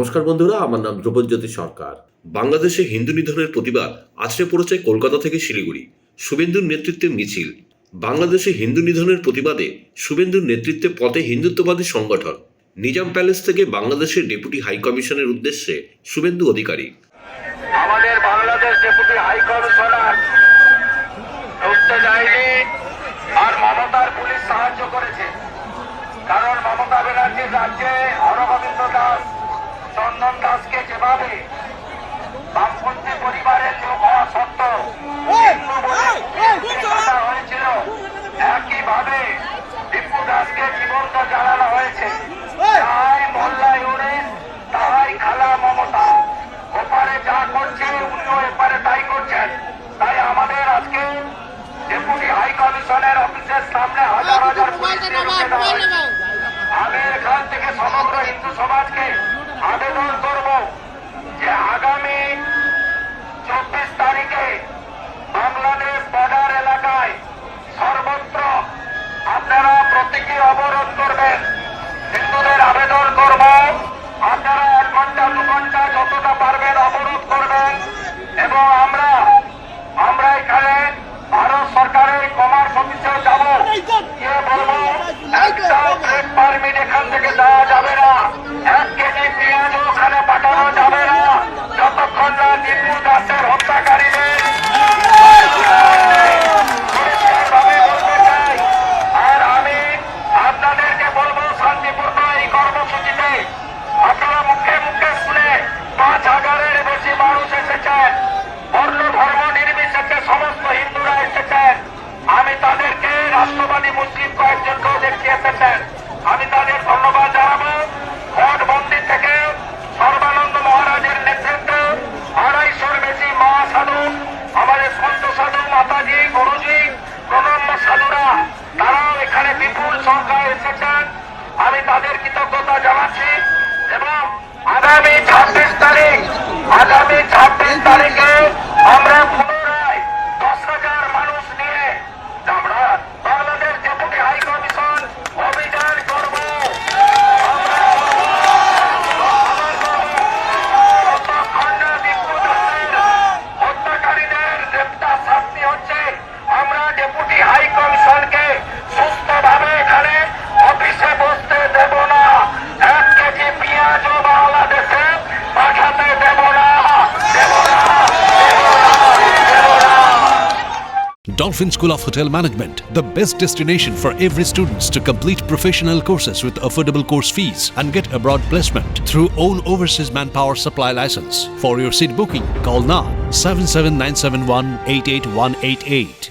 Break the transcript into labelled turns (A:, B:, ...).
A: নমস্কার বন্ধুরা, আমার নাম ধ্রুবজ্যোতি সরকার। বাংলাদেশে হিন্দু নিধনের প্রতিবাদ আছড়ে পড়েছে কলকাতা থেকে শিলিগুড়ি। শুভেন্দুর নেতৃত্বে মিছিল। বাংলাদেশে হিন্দু নিধনের প্রতিবাদে শুভেন্দুর নেতৃত্বে পথে হিন্দুত্ববাদী সংগঠন। নিজাম প্যালেস থেকে বাংলাদেশের ডেপুটি হাই কমিশনের উদ্দেশ্যে শুভেন্দু অধিকারী।
B: আমাদের বাংলাদেশ ডেপুটি হাই কমিশনার আর মমতার পুলিশ সাহায্য করেছে। কারণ মমতা ব্যানার্জির রাজ্যে সমগ্র হিন্দু সমাজকে আবেদন করব যে আগামী আমি তাদের কৃতজ্ঞতা জানাচ্ছি এবং আগামী ছাব্বিশ তারিখ আগামী ছাব্বিশ তারিখে
C: Dolphin School of Hotel Management, the best destination for every students to complete professional courses with affordable course fees and get abroad placement through own overseas manpower supply license. For your seat booking, call now 77971
B: Get!